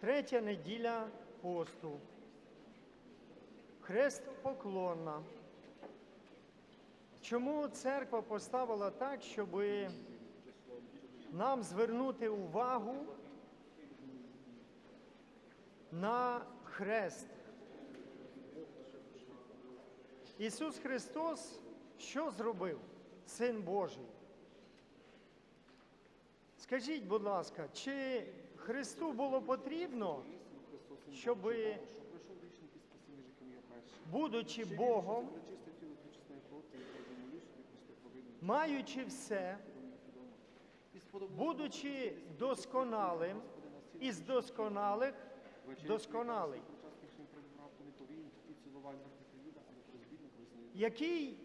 Третя неділя посту. Хрест поклонна. Чому церква поставила так, щоб нам звернути увагу на хрест? Ісус Христос що зробив? Син Божий. Скажіть, будь ласка, чи Христу було потрібно, щоб, будучи Богом, маючи все, будучи досконалим, із досконалих досконалий, який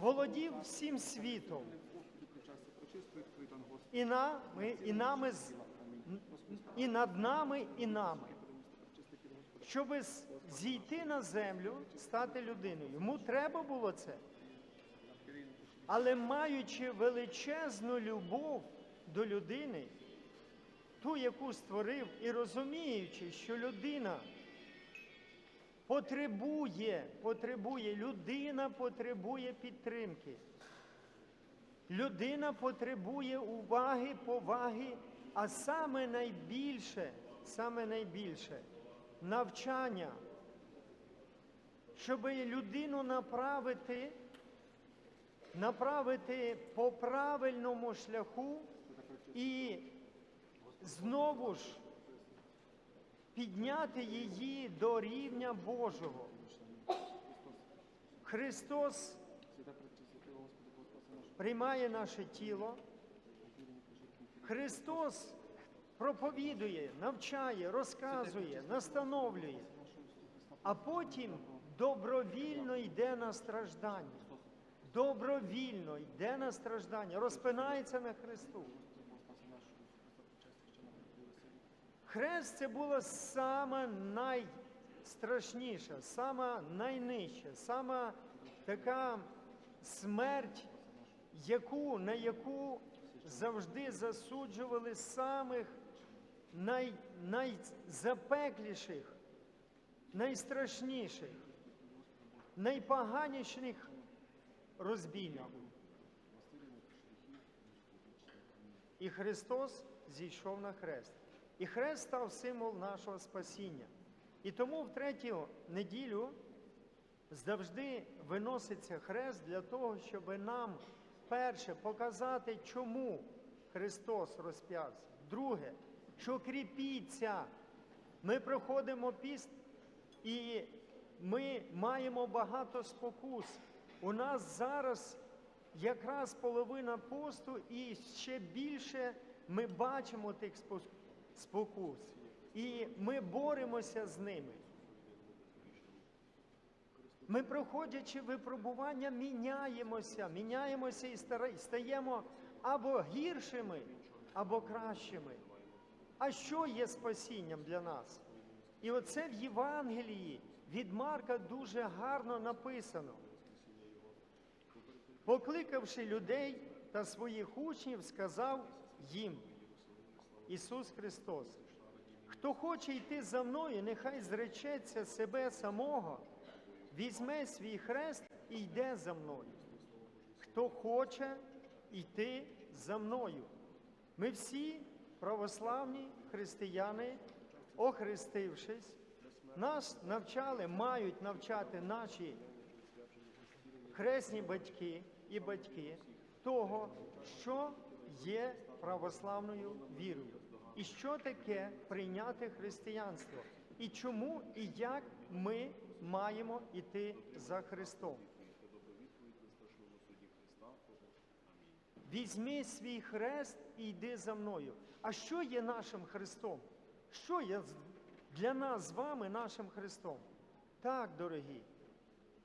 володів всім світом, і, нами, і, нами, з- і над нами, і нами, щоб зійти на землю, стати людиною. Йому треба було це. Але маючи величезну любов до людини, ту, яку створив, і розуміючи, що людина потребує, потребує, людина потребує підтримки. Людина потребує уваги, поваги, а саме найбільше, саме найбільше навчання, щоб людину направити, направити по правильному шляху і знову ж підняти її до рівня Божого. Христос приймає наше тіло. Христос проповідує, навчає, розказує, настановлює, а потім добровільно йде на страждання. Добровільно йде на страждання, розпинається на Христу. Хрест це була сама найстрашніша, сама найнижча, сама така смерть, яку, на яку завжди засуджували самих най, найзапекліших, найстрашніших, найпоганіших розбійників. І Христос зійшов на хрест. І хрест став символ нашого спасіння. І тому в третю неділю завжди виноситься хрест для того, щоб нам перше показати, чому Христос розп'явся. Друге, що кріпіться. Ми проходимо піст і ми маємо багато спокус. У нас зараз якраз половина посту, і ще більше ми бачимо тих спокус. І ми боремося з ними. Ми, проходячи випробування, міняємося, міняємося і стаємо або гіршими, або кращими. А що є спасінням для нас? І оце в Євангелії від Марка дуже гарно написано. Покликавши людей та своїх учнів, сказав їм Ісус Христос, хто хоче йти за мною, нехай зречеться себе самого, візьме свій хрест і йде за мною. Хто хоче йти за мною. Ми всі православні християни, охрестившись, нас навчали, мають навчати наші хресні батьки і батьки того, що є православною вірою, і що таке прийняти християнство, і чому і як ми маємо йти за Христом. Візьми свій хрест і йди за мною. А що є нашим Христом? Що є для нас з вами нашим Христом? Так, дорогі,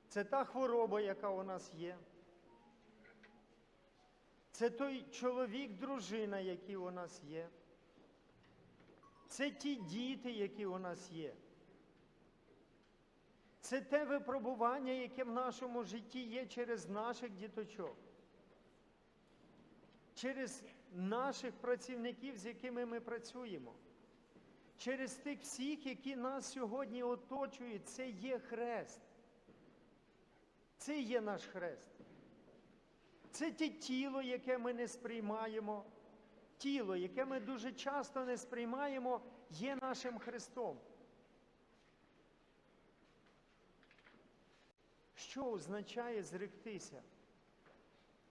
це та хвороба, яка у нас є. Це той чоловік, дружина, які у нас є. Це ті діти, які у нас є. Це те випробування, яке в нашому житті є через наших діточок, через наших працівників, з якими ми працюємо, через тих всіх, які нас сьогодні оточують, це є хрест. Це є наш хрест. Це те тіло, яке ми не сприймаємо. Тіло, яке ми дуже часто не сприймаємо, є нашим Христом. Що означає зректися?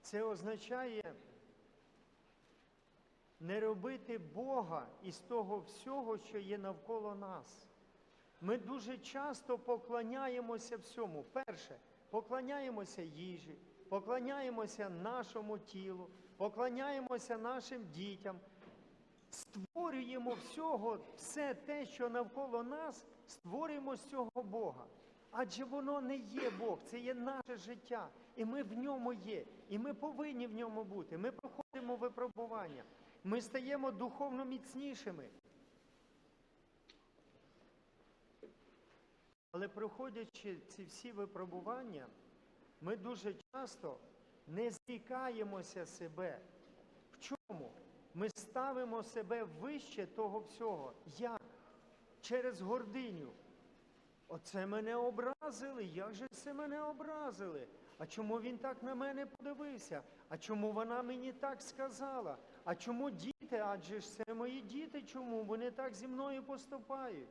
Це означає не робити Бога із того всього, що є навколо нас. Ми дуже часто поклоняємося всьому. Перше, поклоняємося їжі, поклоняємося нашому тілу, поклоняємося нашим дітям, створюємо всього, все те, що навколо нас, створюємо з цього Бога. Адже воно не є Бог, це є наше життя, і ми в ньому є, і ми повинні в ньому бути. Ми проходимо випробування, ми стаємо духовно міцнішими. Але проходячи ці всі випробування, ми дуже часто не зрікаємося себе. В чому? Ми ставимо себе вище того всього. Як? Через гординю. Оце мене образили. Як же це мене образили? А чому він так на мене подивився? А чому вона мені так сказала? А чому діти? Адже ж це мої діти, чому вони так зі мною поступають?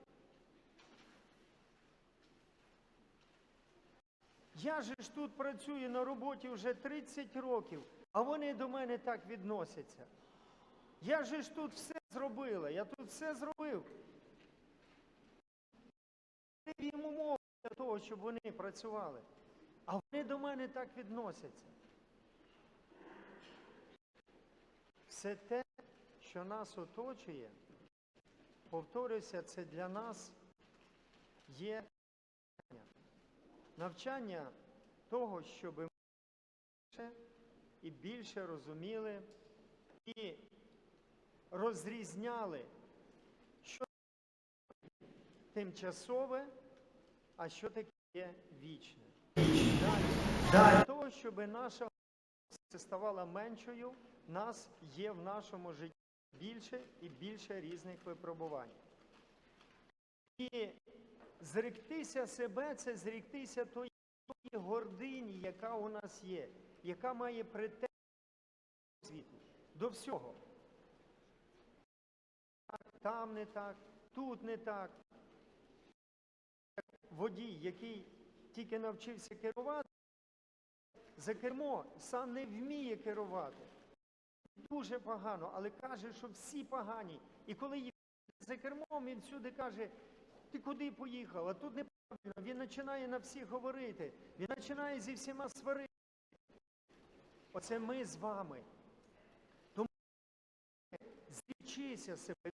Я же ж тут працюю на роботі вже 30 років, а вони до мене так відносяться. Я же ж тут все зробила, я тут все зробив. Їм умови для того, щоб вони працювали. А вони до мене так відносяться. Все те, що нас оточує, повторюся, це для нас є навчання того, щоб ми більше і більше розуміли і розрізняли, тимчасове, а що таке вічне. Для того, щоб наша ставала меншою, нас є в нашому житті більше і більше різних випробувань. І зректися себе це зректися тої, гордині, яка у нас є, яка має до світу, до всього. Там не так, тут не так. Водій, який тільки навчився керувати, за кермо сам не вміє керувати. Дуже погано, але каже, що всі погані. І коли їде за кермом, він всюди каже, ти куди поїхав? А тут неправильно. Він починає на всіх говорити. Він починає зі всіма сварити. Оце ми з вами. Тому злічися себе.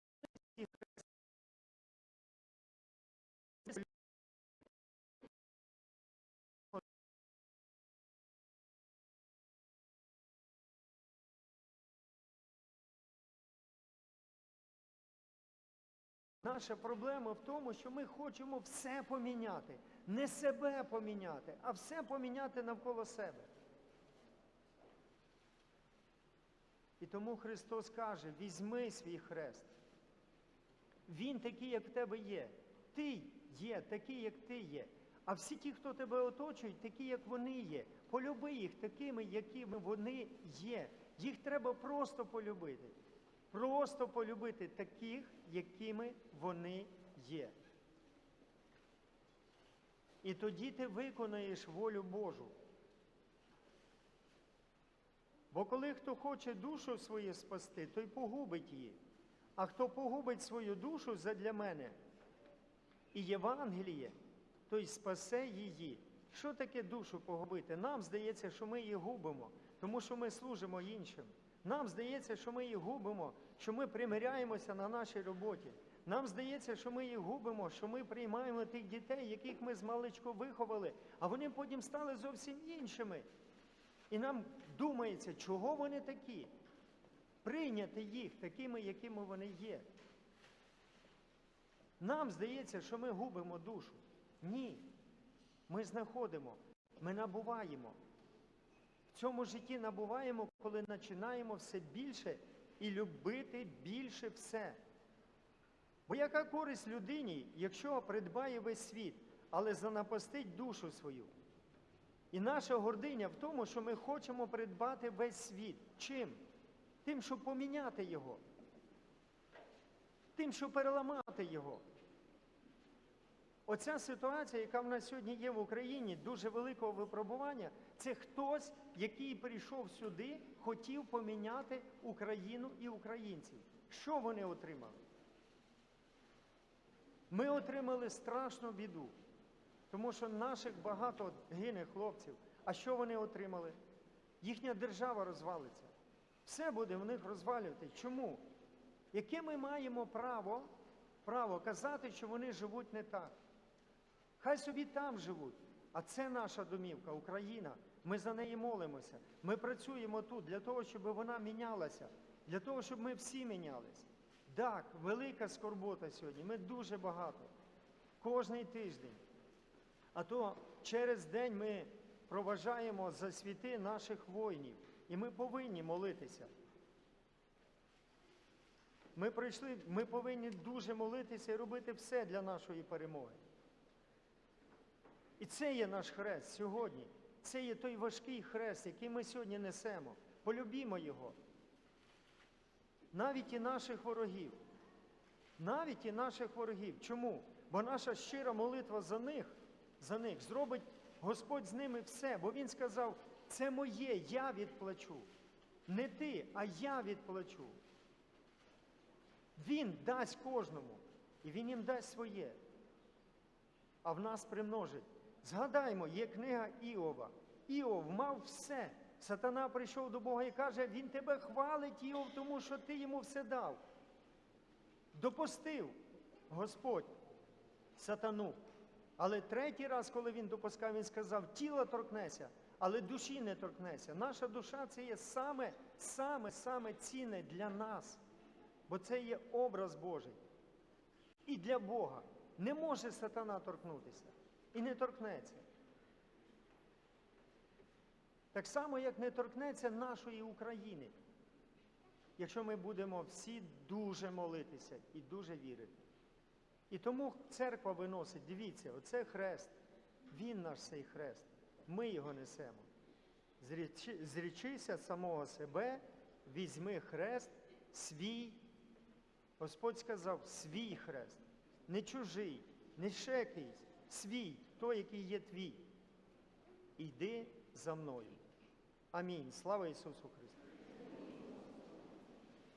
Наша проблема в тому, що ми хочемо все поміняти. Не себе поміняти, а все поміняти навколо себе. І тому Христос каже: візьми свій хрест. Він такий, як в тебе є. Ти є такий, як ти є. А всі ті, хто тебе оточують, такі, як вони є. Полюби їх такими, якими вони є. Їх треба просто полюбити. Просто полюбити таких, якими вони є. І тоді ти виконаєш волю Божу. Бо коли хто хоче душу свою спасти, той погубить її. А хто погубить свою душу задля мене і Євангеліє, той спасе її. Що таке душу погубити? Нам здається, що ми її губимо, тому що ми служимо іншим. Нам здається, що ми її губимо, що ми примиряємося на нашій роботі. Нам здається, що ми їх губимо, що ми приймаємо тих дітей, яких ми з маличку виховали, а вони потім стали зовсім іншими. І нам думається, чого вони такі? Прийняти їх такими, якими вони є. Нам здається, що ми губимо душу. Ні. Ми знаходимо, ми набуваємо. В цьому житті набуваємо, коли починаємо все більше і любити більше все. Бо яка користь людині, якщо придбає весь світ, але занапастить душу свою? І наша гординя в тому, що ми хочемо придбати весь світ. Чим? Тим, щоб поміняти його. Тим, щоб переламати його. Оця ситуація, яка в нас сьогодні є в Україні, дуже великого випробування, це хтось, який прийшов сюди, хотів поміняти Україну і українців. Що вони отримали? Ми отримали страшну біду, тому що наших багато гине хлопців. А що вони отримали? Їхня держава розвалиться. Все буде в них розвалювати. Чому? Яке ми маємо право, право казати, що вони живуть не так? Хай собі там живуть. А це наша домівка, Україна. Ми за неї молимося. Ми працюємо тут для того, щоб вона мінялася, для того, щоб ми всі мінялися. Так, велика скорбота сьогодні. Ми дуже багато. Кожний тиждень. А то через день ми проважаємо за світи наших воїнів. І ми повинні молитися. Ми прийшли, ми повинні дуже молитися і робити все для нашої перемоги. І це є наш хрест сьогодні. Це є той важкий хрест, який ми сьогодні несемо. Полюбімо його. Навіть і наших ворогів. Навіть і наших ворогів. Чому? Бо наша щира молитва за них, за них зробить Господь з ними все. Бо Він сказав, це моє, я відплачу. Не ти, а я відплачу. Він дасть кожному, і він їм дасть своє, а в нас примножить. Згадаймо, є книга Іова. Іов мав все. Сатана прийшов до Бога і каже, він тебе хвалить, Іов, тому що ти йому все дав. Допустив Господь сатану. Але третій раз, коли він допускав, він сказав, тіла торкнеся, але душі не торкнеся. Наша душа це є саме, саме, саме цінне для нас, бо це є образ Божий. І для Бога не може сатана торкнутися і не торкнеться. Так само, як не торкнеться нашої України, якщо ми будемо всі дуже молитися і дуже вірити. І тому церква виносить, дивіться, оце хрест, він наш цей хрест, ми його несемо. Зрічи, зрічися самого себе, візьми хрест свій. Господь сказав, свій хрест, не чужий, не ще якийсь, свій, той, який є твій. Іди за мною. Амінь. Слава Ісусу Христу!